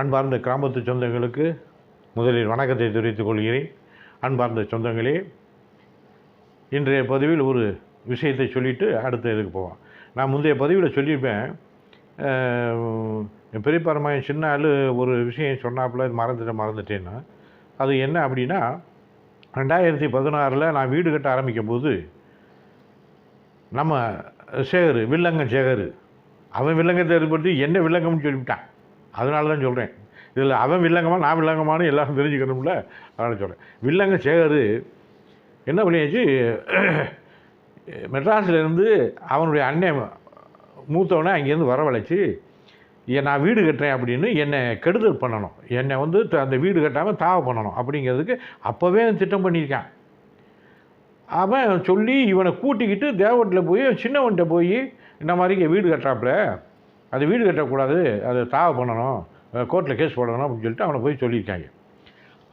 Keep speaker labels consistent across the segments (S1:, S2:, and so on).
S1: அன்பார்ந்த கிராமத்து சொந்தங்களுக்கு முதலில் வணக்கத்தை தெரிவித்துக் கொள்கிறேன். அன்பார்ந்த சொந்தங்களே இன்றைய பதிவில் ஒரு விஷயத்தை சொல்லிவிட்டு அடுத்த இதுக்கு போவோம் நான் முந்தைய பதிவில் சொல்லியிருப்பேன் என் பெரியப்பரமாயன் சின்ன ஆள் ஒரு விஷயம் சொன்னாப்புல இது மறந்துட்டேன் மறந்துட்டேன்னா. அது என்ன அப்படின்னா ரெண்டாயிரத்தி பதினாறில் நான் வீடு கட்ட ஆரம்பிக்கும் போது நம்ம சேகர் வில்லங்கன் சேகர் அவன் வில்லங்கத்தை ஏற்படுத்தி என்ன வில்லங்கம்னு சொல்லிவிட்டான். அதனால தான் சொல்கிறேன் இதில் அவன் வில்லங்கமா நான் வில்லங்கமானு எல்லாரும் தெரிஞ்சுக்கணும்ல? அதனால் சொல்கிறேன் வில்லங்க சேகர் என்ன பண்ணியாச்சு? மெட்ராஸ்ல இருந்து அவனுடைய அண்ணன் மூத்தவனை அங்கேருந்து வரவழைச்சி நான் வீடு கட்டுறேன் அப்படின்னு என்னை கெடுதல் பண்ணணும். என்னை வந்து த- அந்த வீடு கட்டாமல் தாவ பண்ணணும் அப்படிங்கிறதுக்கு அப்போவே திட்டம் பண்ணியிருக்கான். அவன் சொல்லி இவனை கூட்டிக்கிட்டு தேவட்டில் போய் சின்னவன்கிட்ட போய் இந்த மாதிரி வீடு கட்டுறாப்புல? அது வீடு கட்டக்கூடாது அது தாவ பண்ணணும் கோர்ட்டில் கேஸ் போடணும் அப்படின்னு சொல்லிட்டு அவனை போய் சொல்லியிருக்காங்க.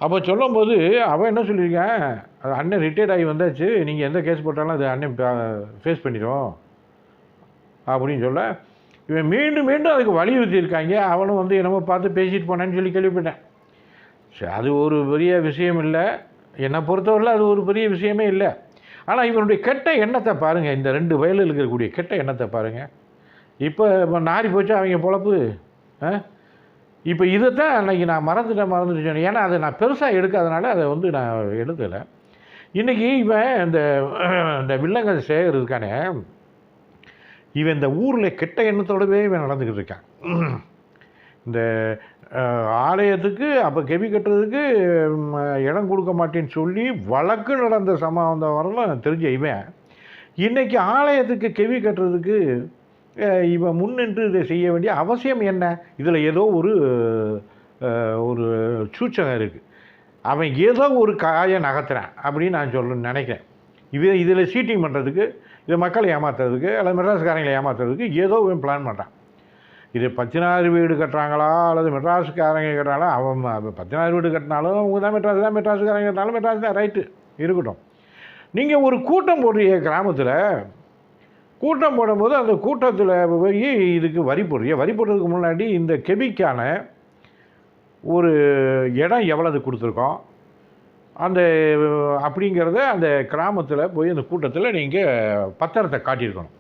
S1: அப்போ சொல்லும்போது அவன் என்ன சொல்லியிருக்கான்? அது அண்ணன் ரிட்டையர்ட் ஆகி வந்தாச்சு நீங்கள் எந்த கேஸ் போட்டாலும் அது அண்ணன் ஃபேஸ் பண்ணிடும் அப்படின்னு சொல்ல இவன் மீண்டும் மீண்டும் அதுக்கு வலியுறுத்தியிருக்காங்க அவனும் வந்து என்னமோ பார்த்து பேசிட்டு போனான்னு சொல்லி கேள்விப்பட்டேன். சரி அது ஒரு பெரிய விஷயம் இல்லை. என்னை பொறுத்தவரையில் அது ஒரு பெரிய விஷயமே இல்லை. ஆனால் இவனுடைய கெட்ட எண்ணத்தை பாருங்கள் இந்த ரெண்டு வயலில் இருக்கக்கூடிய கெட்ட எண்ணத்தை பாருங்கள் இப்போ இப்போ நாரி போச்சு அவங்க பொழப்பு? இப்போ இப்போ இதைத்தான் அன்னைக்கு நான் மறந்துட்டேன் மறந்துட்டு சொன்னேன். ஏன்னா அதை நான் பெருசாக எடுக்காதனால அதை வந்து நான் எடுக்கலை. இன்றைக்கி இவன் இந்த இந்த வில்லங்க சேகர் இருக்கானே இவன் இந்த ஊரில் கெட்ட எண்ணத்தோடவே இவன் நடந்துக்கிட்டு இருக்கான். இந்த ஆலயத்துக்கு அப்போ கெவி கட்டுறதுக்கு இடம் கொடுக்க மாட்டேன்னு சொல்லி வழக்கு நடந்த சம்பவம் வரலாம் தெரிஞ்ச இவன். இன்றைக்கி ஆலயத்துக்கு கெவி கட்டுறதுக்கு இவன் முன்னின்று இதை செய்ய வேண்டிய அவசியம் என்ன? இதில் ஏதோ ஒரு ஒரு சூச்சகம் இருக்குது அவன் ஏதோ ஒரு காயை நகர்த்துறான் அப்படின்னு நான் சொல்ல நினைக்கிறேன். இது இதில் சீட்டிங் பண்ணுறதுக்கு இதை மக்களை ஏமாத்துறதுக்கு அல்லது மெட்ராஸ்காரங்களை ஏமாத்துறதுக்கு ஏதோ இவன் பிளான் பண்ணுறான் இது பத்தினாறு வீடு கட்டுறாங்களா அல்லது மெட்ராஸுக்காரங்க கட்டுறாங்களா? அவன் அவன் பத்தினாறு வீடு கட்டினாலும் அவங்க தான் மெட்ராஸ் தான் மெட்ராஸ்காரங்க கட்டினாலும் மெட்ராஸ் தான் ரைட்டு இருக்கட்டும். நீங்கள் ஒரு கூட்டம் போடுறீங்க கிராமத்தில் கூட்டம் போடும்போது அந்த கூட்டத்தில் போய் இதுக்கு வரி போடுறியா? வரி போடுறதுக்கு முன்னாடி இந்த கெபிக்கான ஒரு இடம் எவ்வளவு கொடுத்துருக்கோம்? அந்த அப்படிங்கிறத அந்த கிராமத்தில் போய் அந்த கூட்டத்தில் நீங்கள் பத்திரத்தை காட்டியிருக்கணும்.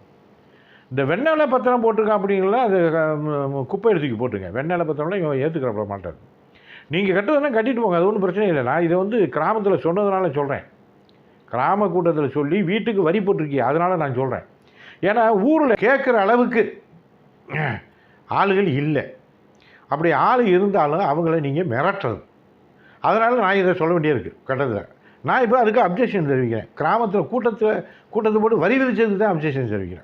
S1: இந்த வெண்ணெய் பத்திரம் போட்டிருக்கோம் அப்படிங்கிறத அது குப்பை எடுத்துக்கி போட்டுங்க வெண்ணெய் பத்திரம்லாம் இவன் ஏற்றுக்கிற மாட்டார் நீங்கள் கட்டுறதுனா கட்டிட்டு போங்க அது ஒன்றும் பிரச்சனை இல்லை. நான் இதை வந்து கிராமத்தில் சொன்னதுனால சொல்கிறேன் கிராம கூட்டத்தில் சொல்லி வீட்டுக்கு வரி போட்டிருக்கீங்க அதனால் நான் சொல்கிறேன் ஏன்னா ஊரில் கேட்குற அளவுக்கு ஆளுகள் இல்லை. அப்படி ஆள் இருந்தாலும் அவங்கள நீங்கள் மிரட்டுறது அதனால் நான் இதை சொல்ல வேண்டியிருக்கு கட்டத்தில். நான் இப்போ அதுக்கு அப்ஜெக்ஷன் தெரிவிக்கிறேன். கிராமத்தில் கூட்டத்தில் கூட்டத்தை போட்டு வரி விதிச்சதுக்கு தான் அப்ஜெக்ஷன் தெரிவிக்கிறேன்.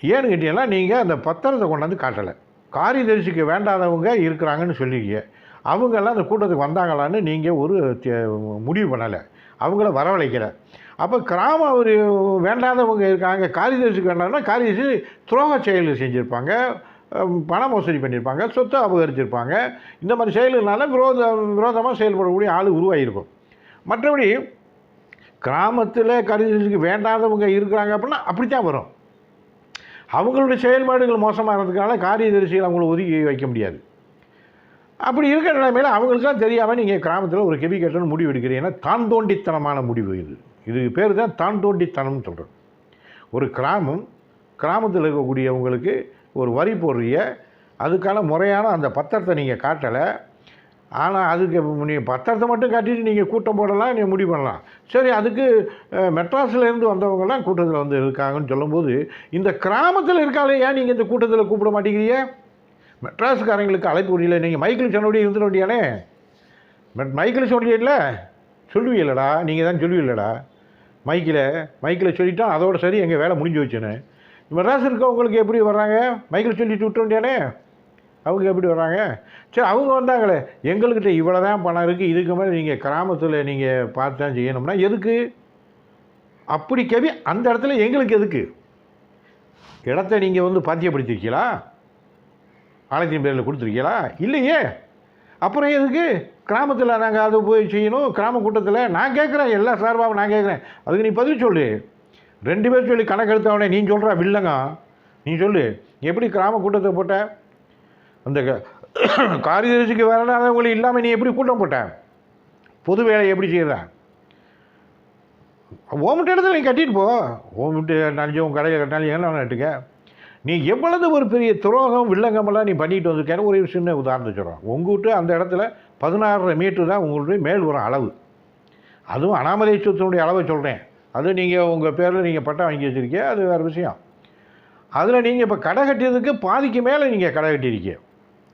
S1: ஏன்னு கேட்டீங்கன்னா நீங்கள் அந்த பத்திரத்தை கொண்டாந்து காட்டலை. காரியதரிசிக்கு வேண்டாதவங்க இருக்கிறாங்கன்னு சொல்லியிருக்கீங்க அவங்கெல்லாம் அந்த கூட்டத்துக்கு வந்தாங்களான்னு நீங்கள் ஒரு தே- முடிவு பண்ணலை. அவங்கள வரவழைக்கலை. அப்போ கிராம ஒரு வேண்டாதவங்க இருக்காங்க காரியதரிசிக்கு வேண்டாம்னா காரியதரிசி துரோக செயல் செஞ்சுருப்பாங்க பண மோசடி பண்ணியிருப்பாங்க சொத்தை அபகரிச்சிருப்பாங்க. இந்த மாதிரி செயல்கள்னால விரோத விரோதமாக செயல்படக்கூடிய ஆள் உருவாகியிருக்கும். மற்றபடி கிராமத்தில் காரியதரிசிக்கு வேண்டாதவங்க இருக்கிறாங்க அப்படின்னா அப்படித்தான் வரும். அவங்களுடைய செயல்பாடுகள் மோசமாக இருந்ததுனால காரியதரிசிகள் அவங்கள ஒதுக்கி வைக்க முடியாது. அப்படி இருக்கிற நிலைமையில் அவங்களுக்குலாம் தெரியாமல் நீங்கள் கிராமத்தில் ஒரு கெபி கட்டணும் முடிவு எடுக்கிறீங்கன்னா தான் தோண்டித்தனமான முடிவு இது. இதுக்கு பேர் தான் தான் தோண்டித்தனம்னு சொல்கிறோம் ஒரு கிராமம் கிராமத்தில் இருக்கக்கூடியவங்களுக்கு ஒரு வரி போடுறிய அதுக்கான முறையான அந்த பத்திரத்தை நீங்கள் காட்டலை. ஆனால் அதுக்கு நீங்கள் பத்திரத்தை மட்டும் காட்டிட்டு நீங்கள் கூட்டம் போடலாம் நீங்கள் முடிவு பண்ணலாம். சரி அதுக்கு அஹ், வந்தவங்கலாம் கூட்டத்தில் வந்து இருக்காங்கன்னு சொல்லும்போது இந்த கிராமத்தில் இருக்காலே ஏன் நீங்கள் இந்த கூட்டத்தில் கூப்பிட மாட்டேங்கிறீங்க? மெட்ராஸ்காரங்களுக்கு அழைப்பு முடியல நீங்கள் மைக்கிள் சொன்னபடி இருந்துட வேண்டியானே? பட் மைக்கிள் சொல்லியல சொல்லுவீங்களடா நீங்கள் தான் சொல்லுவீங்களடா மைக்கில் மைக்கில் சொல்லிட்டா அதோட சரி எங்கள் வேலை முடிஞ்சு வச்சுன்னு. மெட்ராஸ் இருக்கவங்களுக்கு எப்படி வர்றாங்க? மைக்கில் சொல்லிட்டு விட்டு வேண்டியானே? அவங்க எப்படி வர்றாங்க? சரி அவங்க வந்தாங்களே. எங்கள்கிட்ட இவ்வளோ தான் பணம் இருக்குது இதுக்கு மேலே நீங்கள் கிராமத்தில் நீங்கள் பார்த்து தான் செய்யணும்னா எதுக்கு? அப்படி கேவி அந்த இடத்துல எங்களுக்கு எதுக்கு? இடத்த நீங்கள் வந்து பாத்தியப்படுத்திருக்கீங்களா? ஆலயத்தின் பேரில் கொடுத்துருக்கீங்களா? இல்லையே. அப்புறம் எதுக்கு? கிராமத்தில் நாங்கள் அதை போய் செய்யணும். கிராம கூட்டத்தில் நான் கேட்குறேன் எல்லா சார்பாகவும் நான் கேட்குறேன் அதுக்கு நீ பதில் சொல்லு. ரெண்டு பேர் சொல்லி கணக்கெடுத்தவனே நீ சொல்கிறா வில்லங்க. நீ சொல்லு. எப்படி கிராம கூட்டத்தை போட்ட? அந்த காரியதரிசிக்கு வராதவங்களை இல்லாமல் நீ எப்படி கூட்டம் போட்ட? பொது வேலையை எப்படி செய்கிற ஓமிட்ட இடத்துல நீ கட்டிட்டு போ. ஓமிட்டு நனைஞ்சு உன் கடையில் கட்டினாலும் என்ன நட்டுக்க நீ எவ்வளவு ஒரு பெரிய துரோகம் வில்லங்கமெல்லாம் நீ பண்ணிட்டு வந்திருக்கேன்னு ஒரு சின்ன உதாரணத்தை சொல்கிறோம் உங்கள்கிட்ட அந்த இடத்துல பதினாறரை மீட்டர் தான் உங்களுடைய மேல் வரும் அளவு. அதுவும் அனாமதை சொத்தினுடைய அளவை சொல்கிறேன் அது நீங்கள் உங்கள் பேரில் நீங்கள் பட்டம் வாங்கி வச்சுருக்கீங்க அது வேறு விஷயம். அதில் நீங்கள் இப்போ கடை கட்டியதுக்கு பாதிக்கு மேலே நீங்கள் கடை கட்டியிருக்கீங்க.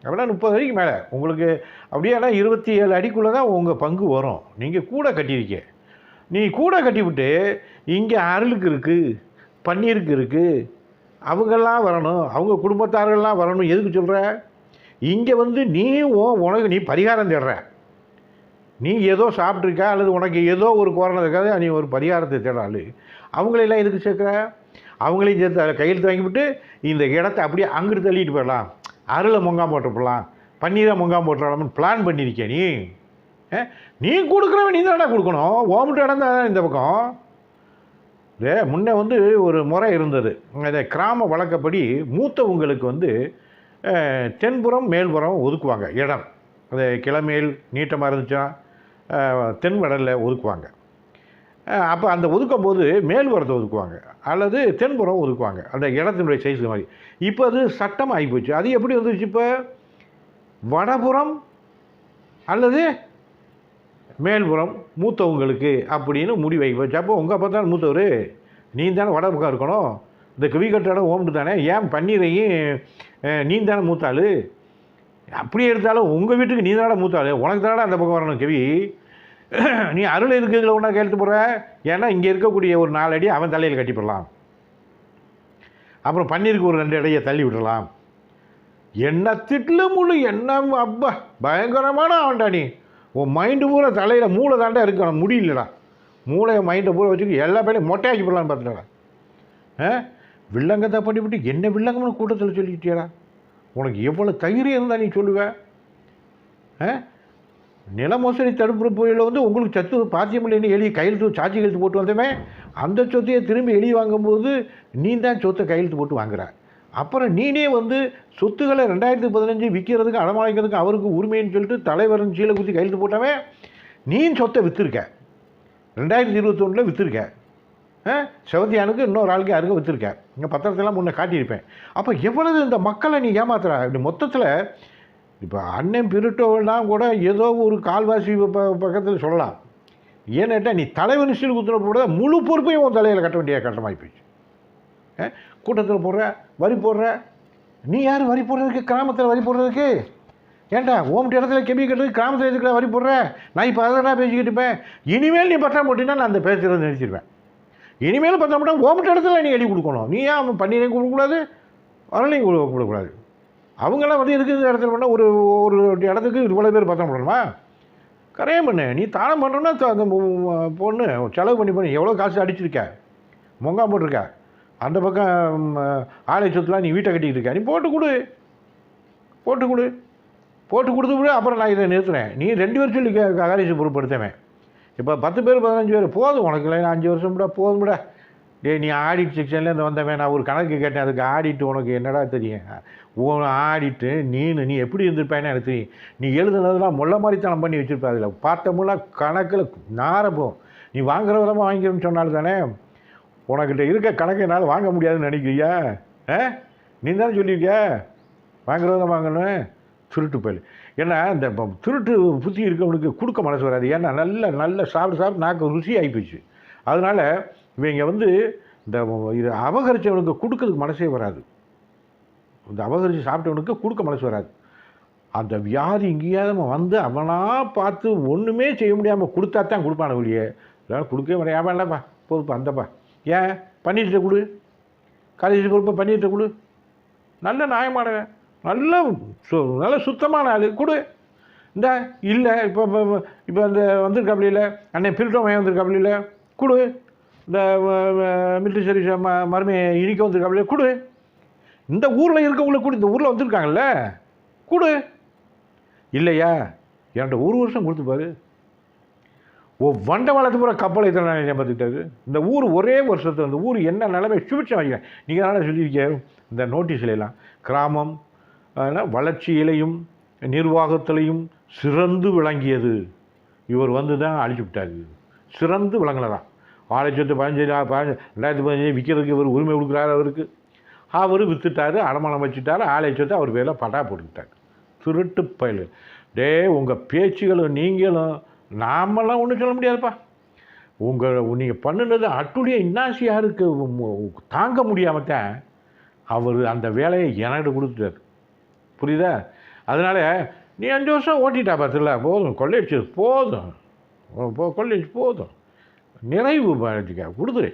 S1: அப்படின்னா முப்பது அடிக்கு மேலே. உங்களுக்கு அப்படியேனா இருபத்தி ஏழு அடிக்குள்ளே தான் உங்கள் பங்கு வரும். நீங்கள் கூட கட்டியிருக்கீங்க. நீ கூட கட்டிவிட்டு இங்கே அருளுக்கு இருக்குது பன்னீருக்கு இருக்குது அவங்கெல்லாம் வரணும் அவங்க குடும்பத்தார்கள்லாம் வரணும். எதுக்கு சொல்கிற இங்கே வந்து நீ ஓ உனக்கு நீ பரிகாரம் தேடுற. நீ ஏதோ சாப்பிட்ருக்க அல்லது உனக்கு ஏதோ ஒரு கோரணத்துக்காக நீ ஒரு பரிகாரத்தை தேடாளு அவங்களெல்லாம் எதுக்கு சேர்க்குற? அவங்களையும் சேர்த்து கையெழுத்து வாங்கிவிட்டு இந்த இடத்த அப்படியே அங்கிட்டு தள்ளிட்டு போயிடலாம். அருளை முங்காம் போட்டுப்படலாம் பன்னீரை முங்காம் போட்டுடலாம்னு பிளான் பண்ணியிருக்கே நீ? நீ கொடுக்குறவன் நீ தானடா கொடுக்கணும். ஓமிட்டு இடம் தான் இந்த பக்கம். இதே முன்னே வந்து ஒரு முறை இருந்தது. இந்த கிராம வழக்கப்படி மூத்தவங்களுக்கு வந்து தென்புறம் மேல்புறம் ஒதுக்குவாங்க இடம். அது கிளமேல் நீட்டமாக இருந்துச்சா தென்வடலில் தென் வடலில் ஒதுக்குவாங்க. அப்போ அந்த ஒதுக்கும் போது மேல்புறத்தை ஒதுக்குவாங்க அல்லது தென்புறம் ஒதுக்குவாங்க அந்த இடத்தினுடைய சைஸ் மாதிரி. இப்போ அது சட்டம் ஆகிப்போச்சு அது எப்படி வந்துச்சு இப்போ? வடபுறம் அல்லது மேல்புறம் மூத்தவங்களுக்கு அப்படின்னு முடி வைக்க போச்சு அப்போ உங்கள் அப்பா தான் மூத்தவர். நீ தானே வட பக்கம் இருக்கணும். இந்த கவி கட்டடம் ஓம்ட்டு தானே. ஏன் பன்னீரையும் நீ தானே மூத்தாள்? அப்படி எடுத்தாலும் உங்கள் வீட்டுக்கு நீ தானே மூத்தாள்? உனக்கு தானே அந்த பக்கம் வரணும் கவி? நீ அருள் இருக்கிறதுல ஒன்றா கேள்வி போடுற ஏன்னா இங்கே இருக்கக்கூடிய ஒரு நாலு அடி அவன் தலையில் கட்டி போடலாம். அப்புறம் பன்னீருக்கு ஒரு ரெண்டு இடையை தள்ளி விடலாம் என்ன திட்டில் முழு என்ன அப்பா பயங்கரமான ஆண்டா நீ. உன் மைண்டு பூரா தலையில் மூளை தாண்டா இருக்கணும் முடியலடா. மூளையை மைண்டை பூரா வச்சுக்கி எல்லா பேரையும் மொட்டையாக்கி போடலான்னு பார்த்துட்டா ஆ? வில்லங்கத்தை பண்ணிவிட்டு என்ன வில்லங்கம்னு கூட்டத்தில் சொல்லிக்கிட்டியடா? உனக்கு எவ்வளோ தைரியம் இருந்தால் நீ சொல்லுவேன் ஆ? நில மோசடி தடுப்பு புயலில் வந்து உங்களுக்கு சத்து பாத்தியம் இல்லைன்னு எழுதி கையெழுத்து சாட்சி கையெழுத்து போட்டு வந்தவன் அந்த சொத்தையை திரும்பி எழுதி வாங்கும்போது நீ தான் சொத்தை கையெழுத்து போட்டு வாங்குற. அப்புறம் நீனே வந்து சொத்துக்களை ரெண்டாயிரத்தி பதினஞ்சு விற்கிறதுக்கு அடமாளிக்கிறதுக்கு அவருக்கு உரிமைன்னு சொல்லிட்டு தலைவரன் சீலை குத்தி கையெழுத்து போட்டவன் நீ சொத்தை விற்றுருக்க ரெண்டாயிரத்தி இருபத்தொன்னில் விற்றுருக்க செவத்தியானுக்கு இன்னொரு ஆளுக்கு யாருக்கும் விற்றுருக்க இங்கே பத்திரத்தெல்லாம் முன்னே காட்டியிருப்பேன். அப்போ எவ்வளவு இந்த மக்களை நீ ஏமாத்துற? இப்படி மொத்தத்தில் இப்போ அண்ணன் பிரிட்டோலாம் கூட ஏதோ ஒரு கால்வாசி ப பக்கத்தில் சொல்லலாம். ஏன்னாட்டால் நீ தலைவன் சீல் குத்துறப்போட முழு பொறுப்பையும் உன் தலையில் கட்ட வேண்டிய கட்டமாகி போச்சு கூட்டத்தில் போடுற வரி போடுற. நீ யார் வரி போடுறதுக்கு? கிராமத்தில் வரி போடுறதுக்கு? ஏன்டா ஓம்ட்டு இடத்துல கெமி கட்டுறது கிராமத்தில் எதுக்குடா வரி போடுற? நான் இப்போ அதை பேசிக்கிட்டு இருப்பேன். இனிமேல் நீ பத்திரம் போட்டினா நான் அந்த பேசுகிறது நினச்சிருவேன் இனிமேல் பத்திரம் போட்டால் ஓம்ட்டு இடத்துல நீ எழுதி கொடுக்கணும். நீ ஏன் அவன் பன்னீரையும் கொடுக்கக்கூடாது? வரலையும் கொடு கொடுக்கக்கூடாது. அவங்களாம் வந்து இருக்கிற இடத்துல பண்ணால் ஒரு ஒரு இடத்துக்கு இவ்வளோ பேர் பத்திரம் போடணுமா? கரையம் பண்ணு. நீ தானம் பண்ணுறோன்னா அந்த பொண்ணு செலவு பண்ணி பண்ணி. எவ்வளோ காசு அடிச்சிருக்க? மொங்கா போட்டிருக்க? அந்த பக்கம் ஆலை சொத்துலாம் நீ வீட்டை கட்டிக்கிட்டு இருக்க நீ போட்டு கொடு. போட்டு கொடு. போட்டு கொடுத்து விடு அப்புறம் நான் இதை நிறுத்துறேன். நீ ரெண்டு பேர் சொல்லி க- காலேஜ் பொறுப்படுத்தவன் இப்போ பத்து பேர் பதினஞ்சு பேர் போதும். உனக்கு இல்லை அஞ்சு வருஷம் விட போதும் விட. டேய் நீ ஆடிட் செக்ஷன்லேருந்து வந்தவன் நான் ஒரு கணக்கு கேட்டேன். அதுக்கு ஆடிட்டு உனக்கு என்னடா தெரியும்? உன் ஆடிட்டு நீனு நீ எப்படி இருந்திருப்பேன்னு எனக்கு தெரியும். நீ எழுதுனதெல்லாம் முள்ள மாதிரித்தனம் பண்ணி வச்சுருப்ப. அதில் பார்த்தமுல்லாம் கணக்கில் நாரப்போம் நீ வாங்குற விதமாக வாங்கிக்கிறேன்னு சொன்னாலும் தானே உனக்கிட்ட இருக்க கணக்கு என்னால் வாங்க முடியாதுன்னு நினைக்கிறியா? ஆ? நீ தானே சொல்லியிருக்க வாங்குறது வாங்கணும். திருட்டு பயில் ஏன்னா இந்த திருட்டு புத்தி இருக்கவனுக்கு கொடுக்க மனசு வராது. ஏன்னா நல்ல நல்ல சாப்பிட்டு சாப்பிட்டு நாக்கு ருசி ஆகிப்போச்சு அதனால் இவங்க வந்து இந்த இது அபகரிச்சவனுக்கு கொடுக்கறதுக்கு மனசே வராது. இந்த அபகரித்து சாப்பிட்டவனுக்கு கொடுக்க மனசு வராது. அந்த வியாதி எங்கேயாவது நம்ம வந்து அவனாக பார்த்து ஒன்றுமே செய்ய முடியாமல் கொடுத்தா தான் கொடுப்பான ஒழிய. அதனால் கொடுக்கவே முடியாமல் இல்லைப்பா போதுப்பா அந்தப்பா. ஏன்? பண்ணிட்டு கொடு. காலேஜ் குரூப்பை பண்ணிட்டு கொடு. நல்ல நியாயமானவன். நல்ல சு நல்ல சுத்தமான ஆள். கொடு. இந்த இல்லை இப்போ இப்போ இப்போ இந்த வந்திருக்காப்லையில் அன்னை பிரிட்டோ மையம் வந்திருக்காப்லையில் கொடு. இந்த மிலிட்ரி சர்வீஸ் ம மருமை இனிக்க வந்திருக்காப்லையே கொடு. இந்த ஊரில் இருக்கவங்களுக்கு கூட. இந்த ஊரில் வந்திருக்காங்கல்ல. கொடு. இல்லையா? என்கிட்ட ஒரு வருஷம் கொடுத்து பாரு. வண்ட வளர்த்து பூரா கப்பலை இத்தனை பார்த்துக்கிட்டாரு இந்த ஊர் ஒரே வருஷத்தில் இந்த ஊர் என்ன நிலைமை? சுபிச்சம் வைக்கிறேன் நீங்கள் அதனால் சொல்லியிருக்கேன் இந்த நோட்டீஸ்லாம் கிராமம் வளர்ச்சியிலையும் நிர்வாகத்திலையும் சிறந்து விளங்கியது. இவர் வந்து தான் அழிச்சு விட்டாரு. சிறந்து விளங்கலாம் வாழைச்சத்து பதினஞ்சு பதினஞ்சு ரெண்டாயிரத்தி பதினஞ்சு விற்கிறதுக்கு இவர் உரிமை கொடுக்குறாரு அவருக்கு. அவர் விற்றுட்டாரு அடமானம் வச்சுட்டாரு ஆலயச்சத்தை அவர் பேரில் பட்டா போட்டுக்கிட்டார். திருட்டு பயல். டே உங்கள் பேச்சுகளும் நீங்களும் நாமெல்லாம் ஒன்றும் சொல்ல முடியாதுப்பா. உங்கள் நீங்கள் பண்ணுனது அட்டுடைய இன்னாசியாருக்கு தாங்க முடியாமல் தான் அவர் அந்த வேலையை எனக்கு கொடுத்துட்டார். புரியுதா? அதனால் நீ அஞ்சு வருஷம் ஓட்டிட்டா பார்த்துல போதும் கொள்ளையடிச்சது போதும். போ கொள்ளையடிச்சு போதும். நிறைவு பண்ணிக்க கொடுத்துரு.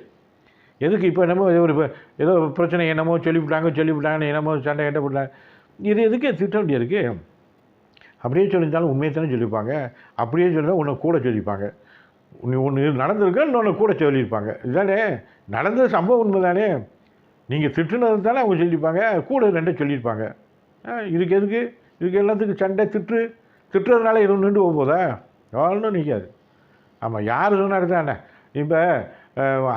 S1: எதுக்கு இப்போ என்னமோ ஒரு இப்போ ஏதோ பிரச்சனை என்னமோ சொல்லிவிட்டாங்க சொல்லிவிட்டாங்கன்னு என்னமோ சண்டை கட்ட போட்டாங்க இது எதுக்கே திட்ட வேண்டியிருக்கு அப்படியே சொல்லியிருந்தாலும் உண்மையை தானே சொல்லியிருப்பாங்க. அப்படியே சொல்லியிருந்தால் உன்னை கூட சொல்லியிருப்பாங்க. நீ ஒன்று நடந்திருக்க இன்னொன்று கூட சொல்லியிருப்பாங்க. இதுதானே? நடந்த சம்பவம் உண்மை தானே நீங்கள் திட்டுனது தானே அவங்க சொல்லியிருப்பாங்க கூட ரெண்டே சொல்லியிருப்பாங்க. இதுக்கு எதுக்கு? இதுக்கு எல்லாத்துக்கும் சண்டை திட்டு. திட்டுறதுனால இது நின்று போகுதா? ஒன்றும் நிற்காது ஆமாம் யார் சொன்னார் தானே இப்போ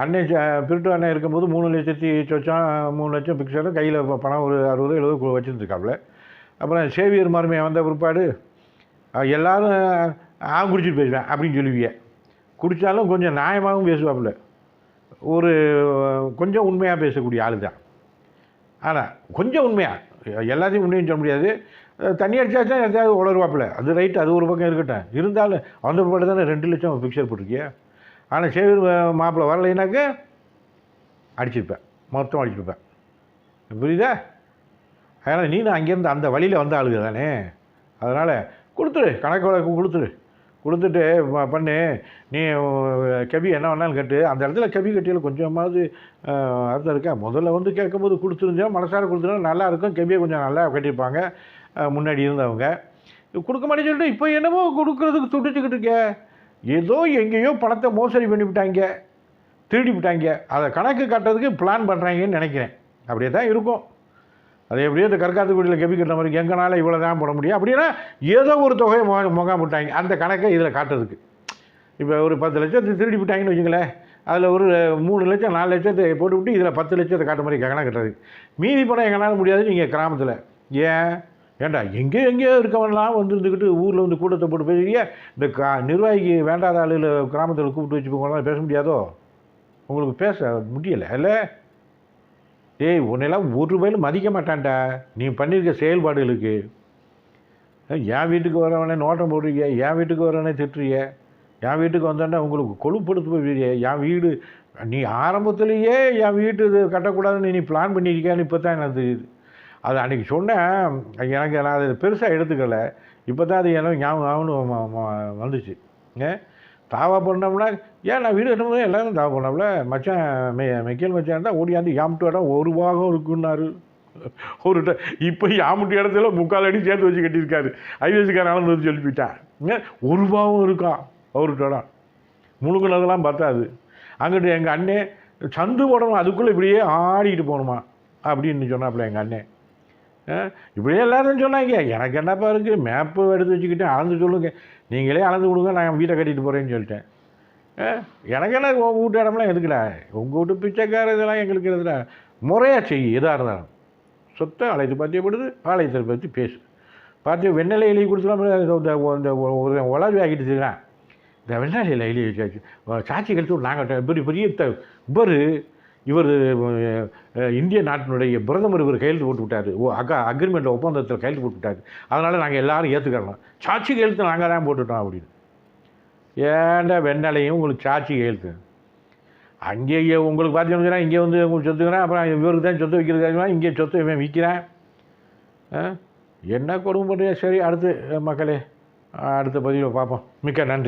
S1: அண்ணன் பிரிட்டு அண்ணன் இருக்கும்போது மூணு லட்சத்தி சொச்சம் மூணு லட்சம் பிக்சரும் கையில் பணம் ஒரு அறுபது எழுபது வச்சுருந்துருக்காப்புல. அப்புறம் சேவியர் மருமையை வந்த பிற்பாடு எல்லோரும் ஆ குடிச்சிட்டு பேசுவேன் அப்படின்னு சொல்லுவிய. குடித்தாலும் கொஞ்சம் நியாயமாகவும் பேசுவாப்புல. ஒரு கொஞ்சம் உண்மையாக பேசக்கூடிய ஆள் தான் ஆனால் கொஞ்சம் உண்மையாக எல்லாத்தையும் உண்மையும் சொல்ல முடியாது. தண்ணி அடித்தாச்சும் எதாவது உளருவாப்புல. அது ரைட் அது ஒரு பக்கம் இருக்கட்டும். இருந்தாலும் அந்த பாட்டு தானே ரெண்டு லட்சம் பிக்சர் போட்டிருக்கிய. ஆனால் சேவியர் மாப்பிள்ளை வரலைனாக்க அடிச்சிருப்பேன். மொத்தம் அடிச்சிருப்பேன். புரியுதா? அதனால் நீனும் அங்கேருந்து அந்த வழியில் வந்த ஆளுங்க தானே? அதனால் கொடுத்துரு கணக்கு வழக்கு கொடுத்துரு. கொடுத்துட்டு பண்ணு. நீ அஹ், கெபி என்ன வேணாலும் கட்டு அந்த இடத்துல கெபி கட்டியில் கொஞ்சமாவது அர்த்தம் இருக்கா? முதல்ல வந்து கேட்கும்போது கொடுத்துருந்தா மனசார கொடுத்துருந்தா நல்லா இருக்கும். கெபியை கொஞ்சம் நல்லா கட்டியிருப்பாங்க. முன்னாடி இருந்தவங்க. கொடுக்க மாட்டேன்னு சொல்லிட்டு இப்போ என்னமோ கொடுக்குறதுக்கு துடிச்சுக்கிட்டு இருக்க. ஏதோ எங்கேயோ பணத்தை மோசடி பண்ணிவிட்டாங்க திருடி விட்டாங்க. அதை கணக்கு காட்டுறதுக்கு பிளான் பண்ணுறாங்கன்னு நினைக்கிறேன். அப்படியே தான் இருக்கும். அது எப்படியோ இந்த கற்காத்துக்குடியில் கெபி கட்டுற மாதிரி எங்கனால இவ்வளோ தான் போட முடியும். அப்படின்னா ஏதோ ஒரு தொகையை முக முகாம் விட்டாங்க. அந்த கணக்கை இதில் காட்டுறதுக்கு. இப்போ ஒரு பத்து லட்சத்தை திருடி விட்டாங்கன்னு வச்சுங்களேன் அதில் ஒரு மூணு லட்சம் நாலு லட்சத்தை போட்டுவிட்டு இதில் பத்து லட்சத்தை காட்டுற மாதிரி கணக்கு கட்டுறது. மீதி பணம் எங்களால் முடியாது நீங்கள் கிராமத்தில். ஏன்? ஏண்டா எங்கேயோ எங்கேயோ இருக்கவன்லாம் வந்து இருந்துக்கிட்டு ஊரில் வந்து கூட்டத்தை போட்டு பேசுகிறீங்க இந்த கா நிர்வாகிக்கு வேண்டாத ஆளுகளை கிராமத்தில் கூப்பிட்டு வச்சு போகலாம் பேச முடியாதோ? உங்களுக்கு பேச முடியலை. இல்லை? ஏய் உன்னெல்லாம் ஒரு ரூபாயிலும் மதிக்க மாட்டான்டா. நீ பண்ணியிருக்க செயல்பாடுகளுக்கு. என் வீட்டுக்கு வரவனே நோட்டம் போடுறீங்க என் வீட்டுக்கு வரவனே திட்டுறீங்க என் வீட்டுக்கு வந்தோன்னா உங்களுக்கு கொழுப்படுத்து போய் என் வீடு நீ ஆரம்பத்துலேயே என் வீட்டு இது கட்டக்கூடாதுன்னு நீ பிளான் பண்ணியிருக்கியான்னு இப்போ தான் எனக்கு தெரியுது. அது அன்றைக்கி சொன்னேன் எனக்கு நான் அதை பெருசாக எடுத்துக்கலை. இப்போ தான் அது எனக்கு ஞாபகம் வந்துச்சு. ஏன் தாவா பண்ணோம்னா ஏன் நான் வீடு கட்டும்போது எல்லாரும் தாவா பண்ணோம்ல? மச்சான் மெ மெக்கேல் மச்சான் இருந்தால் ஓடியாந்து யாமட்டு இடம் ஒரு பாகம் இருக்குன்னாரு. ஒரு இப்போ யாமட்டு இடத்துல முக்கால் அடி சேர்த்து வச்சு கட்டியிருக்காரு. ஐவேசிக்காரன் வந்து சொல்லி போயிட்டான் ஒரு பாகம் இருக்கான் அவர்கிட்ட இடம் முழுங்கினதெல்லாம் பத்தாது. அங்கிட்டு எங்கள் அண்ணே சந்து போடணும் அதுக்குள்ளே இப்படியே ஆடிக்கிட்டு போகணுமா? அப்படின்னு சொன்னாப்புல எங்கள் அண்ணே. அஹ் இப்படியே எல்லாரும் சொன்னாங்க. எனக்கு என்னப்பா இருக்குது மேப்பு எடுத்து வச்சுக்கிட்டு அளந்து சொல்லுங்கள் நீங்களே அளந்து கொடுங்க நான் வீட்டை கட்டிட்டு போகிறேன்னு சொல்லிட்டேன். எனக்கு என்ன உங்கள் வீட்டு இடம்லாம் எதுக்குடா? உங்கள் வீட்டு பிச்சைக்கார இதெல்லாம் எங்களுக்கு இருக்குதுடா முறையாக செய் எதாக இருந்தாலும். சொத்தை ஆலயத்தை பற்றியப்படுது ஆலயத்தை பற்றி பேசு. பார்த்து வெண்ணிலை எழுதி கொடுத்துலாம் இந்த இந்த ஆகிட்டு தான் இருக்கிறான் இந்த வெண்ணெலையில் எழுதி வச்சாச்சு. சாட்சி கழித்து நாங்கள் பெரிய பெரிய இவர் இவர் இந்திய நாட்டினுடைய பிரதமர் இவர் கையெழுத்து போட்டு விட்டார். ஓ அக்கா அக்ரிமெண்ட் ஒப்பந்தத்தில் கையெழுத்து போட்டு விட்டார். அதனால் நாங்கள் எல்லோரும் ஏற்றுக்கிறோம் சாட்சி கையெழுத்து நாங்கள் தான் போட்டுட்டோம் அப்படின்னு. ஏண்டா வெண்ணலையும் உங்களுக்கு சாட்சி கையெழுத்து? அங்கேயே உங்களுக்கு பார்த்தீங்கன்னா இங்கே வந்து உங்களுக்கு சொத்துக்கிறேன் அப்புறம் இவருக்கு தான் சொத்து வைக்கிறது இங்கே சொத்து இவன் விற்கிறேன் என்ன கொடுமை பண்ணுறியா சரி அடுத்து மக்களே அடுத்த பதிவில் பார்ப்போம். மிக்க நன்றி.